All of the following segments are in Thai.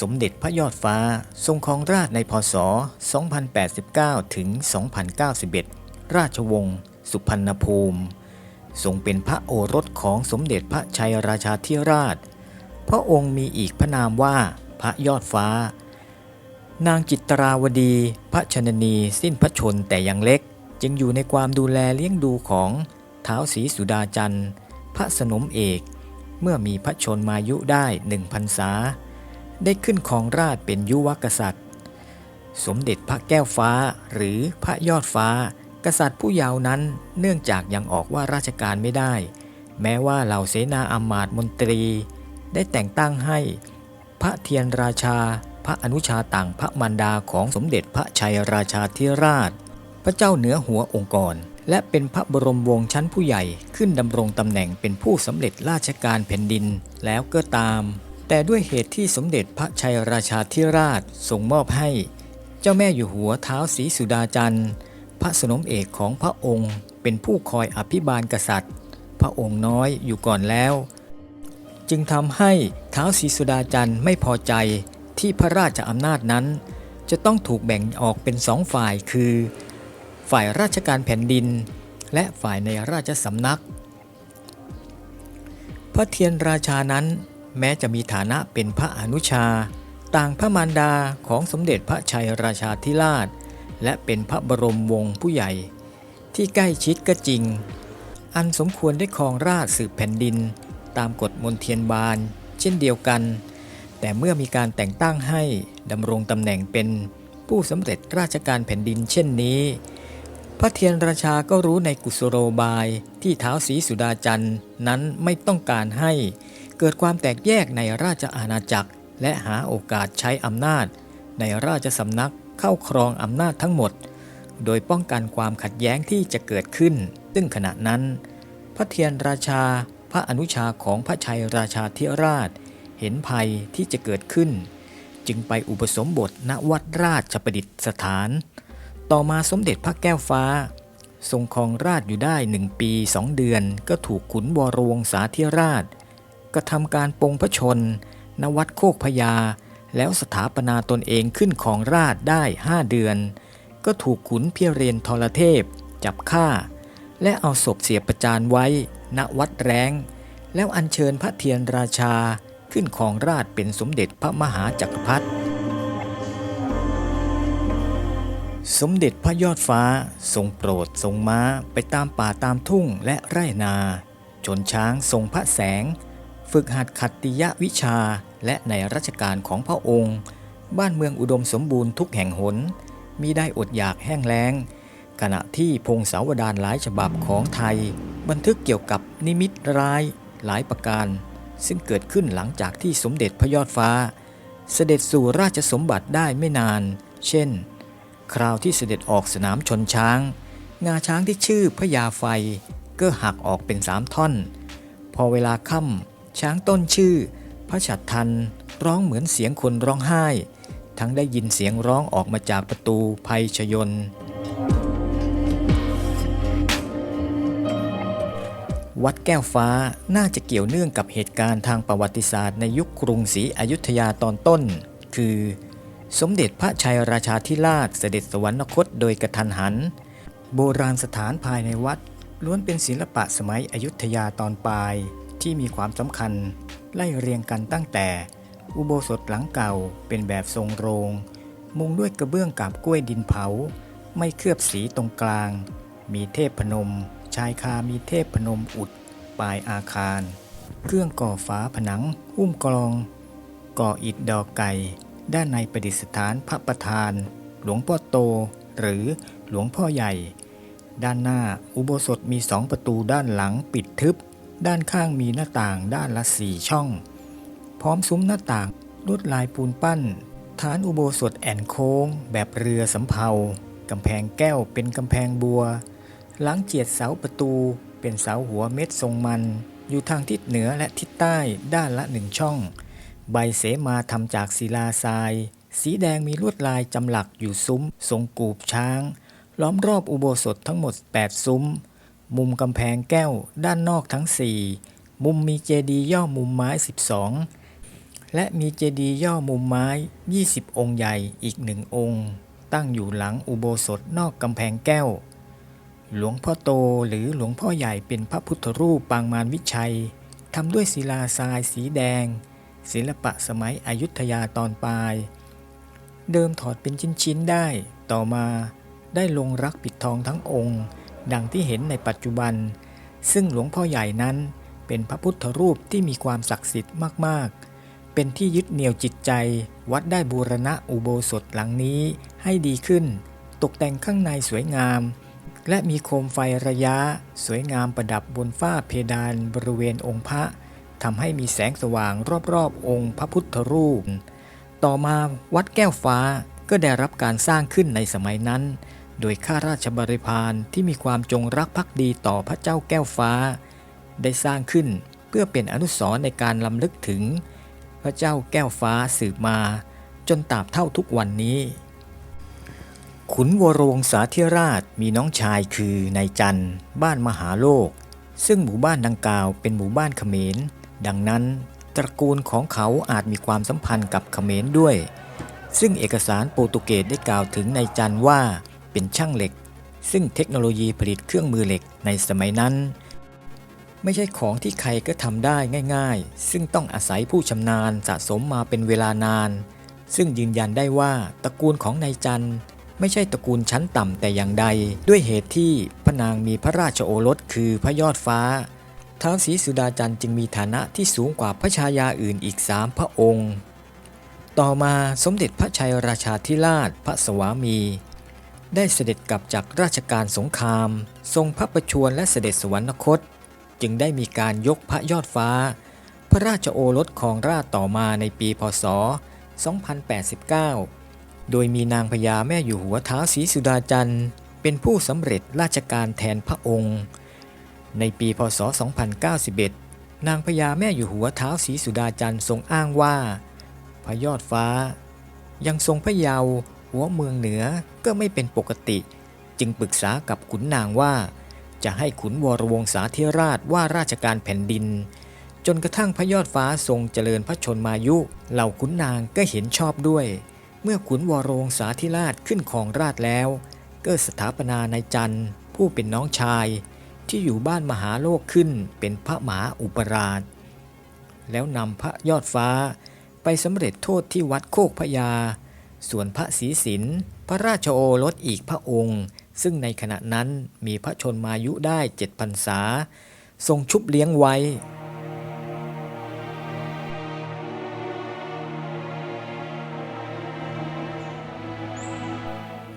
สมเด็จพระยอดฟ้า ทรงครองราชในพศ 2089 ถึง 2091 ราชวงศ์สุพรรณภูมิ ทรงเป็นพระโอรสของสมเด็จพระชัยราชาธิราช พระองค์มีอีกพระนามว่าพระยอดฟ้า นางจิตราวดีพระชนนีสิ้นพระชนแต่ยังเล็ก จึงอยู่ในความดูแลเลี้ยงดูของเท้าศรีสุดาจันทร์ พระสนมเอกเมื่อมีพระชนมายุได้หนึ่งพรรษา ได้ขึ้นครองราชเป็นยุวกษัตริย์ สมเด็จพระแก้วฟ้าหรือพระยอดฟ้า กษัตริย์ผู้เยาว์นั้นเนื่องจากยังออกว่าราชการไม่ได้ แม้ว่าเหล่าเสนาอามาตย์มนตรี ได้แต่งตั้งให้ พระเทียนราชา พระอนุชาต่างพระมารดาของสมเด็จพระชัยราชาธิราช พระเจ้าเหนือหัวองค์กรและเป็นพระบรมวงศ์ชั้นผู้ใหญ่ขึ้นดำรงตำแหน่งเป็นผู้สำเร็จราชการแผ่นดินแล้วก็ตาม แต่ด้วยเหตุที่สมเด็จพระชัยราชาธิราชทรงมอบให้ เจ้าแม่อยู่หัวเท้าวศรีสุดาจันทร์ พระสนมเอกของพระองค์ เป็นผู้คอยอภิบาลกษัตริย์ พระองค์น้อยอยู่ก่อนแล้ว จึงทำให้เท้าวศรีสุดาจันทร์ไม่พอใจที่พระราชอำนาจนั้น จะต้องถูกแบ่งออกเป็นสองฝ่ายคือ ฝ่ายราชการแผ่นดิน และฝ่ายในราชสำนัก พระเทียนราชานั้น แม้จะมีฐานะเป็นพระอนุชา ต่างพระมารดาของสมเด็จพระชัยราชาธิราช และเป็นพระบรมวงศ์ผู้ใหญ่ ที่ใกล้ชิดก็จริง อันสมควรได้ครองราชสืบแผ่นดิน ตามกฎมนเทียนบานเช่นเดียวกัน แต่เมื่อมีการแต่งตั้งให้ดำรงตำแหน่งเป็นผู้สำเร็จราชการแผ่นดินเช่นนี้ พระเทียนราชาก็รู้ในกุศโลบายที่เท้าวศรีสุดาจันทร์นั้นไม่ต้องการให้ เกิดความแตกแยกในราชอาณาจักร และหาโอกาสใช้อำนาจ ในราชสำนักเข้าครองอำนาจทั้งหมด โดยป้องกันความขัดแย้งที่จะเกิดขึ้น ซึ่งขณะนั้น พระเทียนราชาพระอนุชาของพระชัยราชาธิราช เห็นภัยที่จะเกิดขึ้น จึงไปอุปสมบทณวัดราชประดิษฐาน ต่อมาสมเด็จพระแก้วฟ้า ทรงครองราชอยู่ได้หนึ่งปีสองเดือนก็ถูกขุนวรวงศาธิราช กระทำการปรงพระชน ณวัดโคกพญา แล้วสถาปนาตนเองขึ้นของราชได้ห้าเดือน ก็ถูกขุนเพียรเรนทรเทพ จับฆ่า และเอาศพเสียประจานไว้ ณวัดแร้ง แล้วอัญเชิญพระเทียนราชาขึ้นของราชเป็นสมเด็จพระมหาจักรพรรดิสมเด็จพระยอดฟ้าทรงโปรดทรงม้าไปตามป่าตามทุ่งและไร่นา ชนช้างทรงพระแสง ฝึกหัดขัตติยวิชาและในรัชกาลของพระองค์ บ้านเมืองอุดมสมบูรณ์ทุกแห่งหนมีได้อดอยากแห้งแล้ง ขณะที่พงศาวดารหลายฉบับของไทย บันทึกเกี่ยวกับนิมิตร้ายหลายประการ ซึ่งเกิดขึ้นหลังจากที่สมเด็จพระยอดฟ้า เสด็จสู่ราชสมบัติได้ไม่นาน เช่น คราวที่เสด็จออกสนามชนช้าง งาช้างที่ชื่อพญาไฟก็หักออกเป็นสามท่อน พอเวลาค่ำ ช้างต้นชื่อ พระฉัตรทัน ร้องเหมือนเสียงคนร้องไห้ ทั้งได้ยินเสียงร้องออกมาจากประตูภัยชยน วัดแก้วฟ้าน่าจะเกี่ยวเนื่องกับเหตุการณ์ทางประวัติศาสตร์ในยุคกรุงศรีอยุธยาตอนต้น คือ สมเด็จพระชัยราชาธิราชเสด็จสวรรคตโดยกระทันหัน โบราณสถานภายในวัดล้วนเป็นศิลปะสมัยอยุธยาตอนปลาย ที่มีความสำคัญไล่เรียงกันตั้งแต่ อุโบสถหลังเก่าเป็นแบบทรงโรง มุงด้วยกระเบื้องกาบกล้วยดินเผา ไม่เคลือบสีตรงกลาง มีเทพพนม ชายคามีเทพพนมอุดปลายอาคาร เครื่องก่อฝาผนัง หุ้มกรอง ก่ออิฐดอกไก่ ด้านในประดิษฐานพระประธาน หลวงพ่อโต หรือหลวงพ่อใหญ่ ด้านหน้าอุโบสถมีสองประตูด้านหลังปิดทึบ ด้านข้างมีหน้าต่างด้านละสี่ช่อง พร้อมซุ้มหน้าต่างลวดลายปูนปั้น ฐานอุโบสถแอนโค้ง แบบเรือสำเภากำแพงแก้วเป็นกำแพงบัว หลังเจียดเสาประตู เป็นเสาหัวเม็ดทรงมัน อยู่ทางทิศเหนือและทิศใต้ด้านละหนึ่งช่อง ใบเสมาทำจากศิลาทราย สีแดงมีลวดลายจำหลักอยู่ซุ้ม ทรงกูบช้าง ล้อมรอบอุโบสถทั้งหมด 8 ซุ้ม มุมกำแพงแก้วด้านนอกทั้ง 4 มุมมีเจดีย์ย่อมุมไม้ 12 และมีเจดีย์ย่อมุมไม้ 20 องค์ใหญ่อีกหนึ่งองค์ ตั้งอยู่หลังอุโบสถนอกกำแพงแก้ว หลวงพ่อโตหรือหลวงพ่อใหญ่เป็นพระพุทธรูปปางมารวิชัยทำด้วยศิลาทรายสีแดง ศิลปะสมัยอยุธยาตอนปลาย เดิมถอดเป็นชิ้นๆได้ ต่อมาได้ลงรักปิดทองทั้งองค์ ดังที่เห็นในปัจจุบัน ซึ่งหลวงพ่อใหญ่นั้นเป็นพระพุทธรูปที่มีความศักดิ์สิทธิ์มากๆ เป็นที่ยึดเหนี่ยวจิตใจ วัดได้บูรณะอุโบสถหลังนี้ให้ดีขึ้น ตกแต่งข้างในสวยงาม และมีโคมไฟระยะ สวยงามประดับบนฝ้าเพดานบริเวณองค์พระทำให้มีแสงสว่างรอบๆ องค์พระพุทธรูป ต่อมาวัดแก้วฟ้าก็ได้รับการสร้างขึ้นในสมัยนั้น โดยข้าราชบริพารที่มีความจงรักภักดีต่อพระเจ้าแก้วฟ้า ได้สร้างขึ้นเพื่อเป็นอนุสรณ์ในการลำลึกถึง พระเจ้าแก้วฟ้าสืบมา จนตราบเท่าทุกวันนี้ ขุนวรวงศาธิราชมีน้องชายคือนายจันทร์บ้านมหาโลก ซึ่งหมู่บ้านดังกล่าวเป็นหมู่บ้านเขมร ดังนั้นตระกูลของเขาอาจมีความสัมพันธ์กับเขมรด้วย ซึ่งเอกสารโปรตุเกสได้กล่าวถึงนายจันทร์ว่า เป็นช่างเหล็ก ซึ่งเทคโนโลยีผลิตเครื่องมือเหล็กในสมัยนั้น ไม่ใช่ของที่ใครก็ทำได้ง่าย ๆ ซึ่งต้องอาศัยผู้ชำนาญสะสมมาเป็นเวลานาน ซึ่งยืนยันได้ว่าตระกูลของนายจันทร์ไม่ใช่ตระกูลชั้นต่ำแต่อย่างใด ด้วยเหตุที่พระนางมีพระราชโอรสคือพระยอดฟ้าท้าวศรีสุดาจันทร์จึงมีฐานะที่สูงกว่าพระชายาอื่นอีกสามพระองค์ ต่อมาสมเด็จพระชัยราชาธิราชพระสวามี ได้เสด็จกลับจากราชการสงคราม ทรงพระประชวรและเสด็จสวรรคต จึงได้มีการยกพระยอดฟ้า พระราชโอรสของราชต่อมาในปีพศ 2089 โดยมีนางพญาแม่อยู่หัวท้าวศรีสุดาจันทร์ เป็นผู้สำเร็จราชการแทนพระองค์ ในปีพศ 2091 นางพญาแม่อยู่หัวท้าวศรีสุดาจันทร์ทรงอ้างว่า พระยอดฟ้า ยังทรงพระเยาว์ หัวเมืองเหนือก็ไม่เป็นปกติ จึงปรึกษากับขุนนางว่า จะให้ขุนวรวงศาธิราชว่าราชการแผ่นดิน จนกระทั่งพระยอดฟ้าทรงเจริญพระชนมายุ เหล่าขุนนางก็เห็นชอบด้วย เมื่อขุนวรวงศาธิราชขึ้นของราชแล้ว ก็สถาปนานายจันทร์ผู้เป็นน้องชาย ที่อยู่บ้านมหาโลกขึ้นเป็นพระมหาอุปราช แล้วนำพระยอดฟ้าไปสำเร็จโทษที่วัดโคกพญา ส่วนพระศรีสินพระราชโอรสอีกพระองค์ ซึ่งในขณะนั้นมีพระชนมายุได้เจ็ดพรรษา ทรงชุบเลี้ยงไว้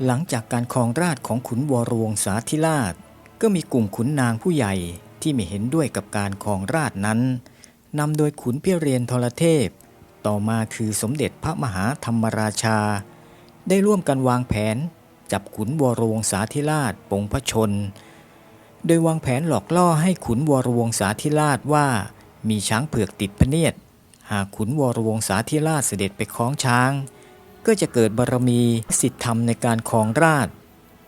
หลังจากการครองราชของขุนวรวงศาธิราช ก็มีกลุ่มขุนนางผู้ใหญ่ที่ไม่เห็นด้วยกับการครองราชนั้นนำโดยขุนเพียเรียนทรเทพ ต่อมาคือสมเด็จพระมหาธรรมราชา ได้ร่วมกันวางแผน จับขุนวรวงศาธิราชปงพระชน โดยวางแผนหลอกล่อให้ขุนวรวงศาธิราชว่ามีช้างเผือกติดพเนียด หากขุนวรวงศาธิราชเสด็จไปคล้องช้าง ก็จะเกิดบารมีสิทธิธรรมในการครองราช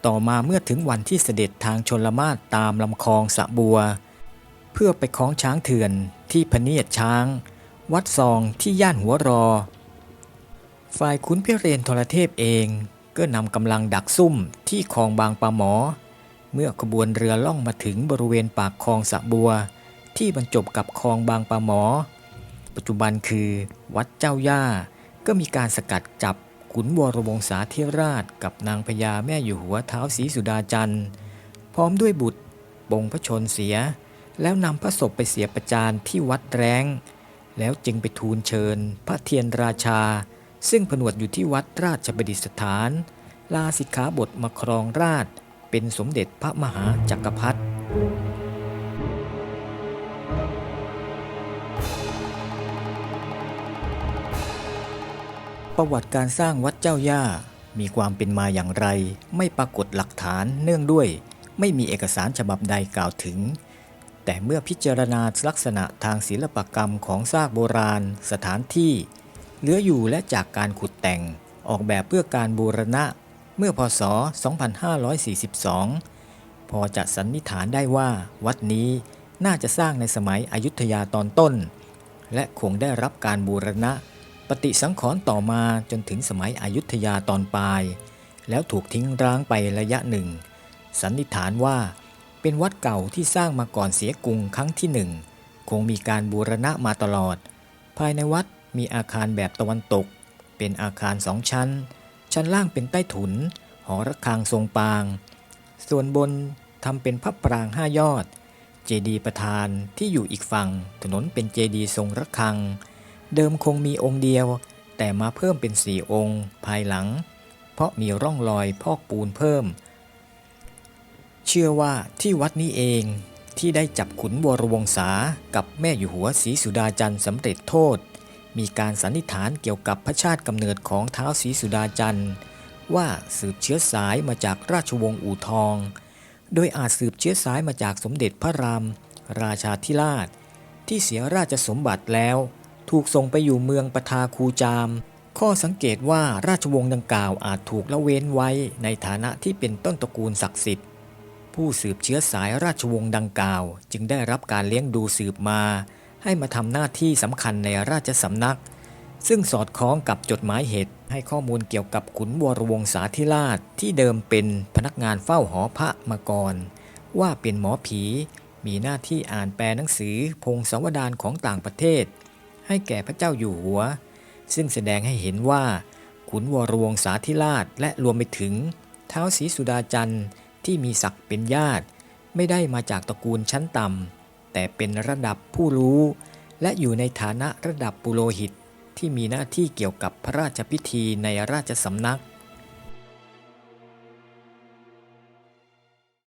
ต่อมาเมื่อถึงวันที่เสด็จทางชนละมาศตามลำคลองสะบัว เพื่อไปคล้องช้างเถื่อนที่พเนียดช้าง วัดซองที่ย่านหัวรอ ฝ่ายขุนพียเรนทรเทพเองก็นำกำลังดักซุ่มที่คลองบางปะหมอ เมื่อขบวนเรือล่องมาถึงบริเวณปากคลองสะบัว ที่บรรจบกับคลองบางปะหมอ ปัจจุบันคือวัดเจ้าย่า ก็มีการสกัดจับขุนวรวงศาธิราชกับนางพญาแม่อยู่หัวเท้าศรีสุดาจันทร์ พร้อมด้วยบุตรบงพระชนเสีย แล้วนำพระศพไปเสียประจานที่วัดแร้ง แล้วจึงไปทูลเชิญ พระเทียนราชา ซึ่งผนวดอยู่ที่วัดราชบดิสถาน ลาสิกขาบทมาครองราช เป็นสมเด็จพระมหาจักรพรรดิประวัติการสร้างวัดเจ้าย่า มีความเป็นมาอย่างไร ไม่ปรากฏหลักฐานเนื่องด้วย ไม่มีเอกสารฉบับใดกล่าวถึง แต่เมื่อพิจารณาลักษณะทางศิลปกรรมของซากโบราณ สถานที่เหลืออยู่และจากการขุดแต่งออกแบบเพื่อการบูรณะ เมื่อพศ 2542 พอจะสันนิษฐานได้ว่า วัดนี้น่าจะสร้างในสมัยอยุธยาตอนต้น และคงได้รับการบูรณะ ปฏิสังขรณ์ต่อมาจนถึงสมัยอยุธยาตอนปลาย แล้วถูกทิ้งร้างไประยะหนึ่ง สันนิษฐานว่า เป็นวัดเก่าที่สร้างมาก่อนเสียกรุงครั้งที่หนึ่งคงมีการบูรณะมาตลอด ภายในวัดมีอาคารแบบตะวันตก เป็นอาคารสองชั้น ชั้นล่างเป็นใต้ถุน หอระฆังทรงปาง ส่วนบนทำเป็นพระปรางห้ายอด เจดีย์ประธานที่อยู่อีกฝั่ง ถนนเป็นเจดีย์ทรงระฆัง เดิมคงมีองค์เดียว แต่มาเพิ่มเป็นสี่องค์ ภายหลัง เพราะมีร่องรอยพอกปูนเพิ่ม เชื่อว่าที่วัดนี้เองที่ได้จับขุนวรวงศากับแม่อยู่หัวศรีสุดาจันทร์สำเร็จโทษ มีการสันนิษฐานเกี่ยวกับพระชาติกำเนิดของเท้าศรีสุดาจันทร์ว่าสืบเชื้อสายมาจากราชวงศ์อู่ทอง โดยอาจสืบเชื้อสายมาจากสมเด็จพระราม ราชาธิราช ที่เสียราชสมบัติแล้ว ถูกส่งไปอยู่เมืองปทาคูจาม ข้อสังเกตว่าราชวงศ์ดังกล่าวอาจถูกละเว้นไว้ในฐานะที่เป็นต้นตระกูลศักดิ์สิทธิ์ ผู้สืบเชื้อสายราชวงศ์ดังกล่าว จึงได้รับการเลี้ยงดูสืบมา ให้มาทำหน้าที่สำคัญในราชสำนัก ซึ่งสอดคล้องกับจดหมายเหตุ ให้ข้อมูลเกี่ยวกับขุนวรวงศาธิราชที่เดิมเป็นพนักงานเฝ้าหอพระมาก่อน ว่าเป็นหมอผี มีหน้าที่อ่านแปลหนังสือพงศาวดารของต่างประเทศ ให้แก่พระเจ้าอยู่หัว ซึ่งแสดงให้เห็นว่า ขุนวรวงศาธิราชและรวมไปถึงเท้าศรีสุดาจันทร์ ที่มีศักดิ์เป็นญาติ ไม่ได้มาจากตระกูลชั้นต่ำแต่เป็นระดับผู้รู้ และอยู่ในฐานะระดับปุโรหิตที่มีหน้าที่เกี่ยวกับพระราชพิธีในราชสำนัก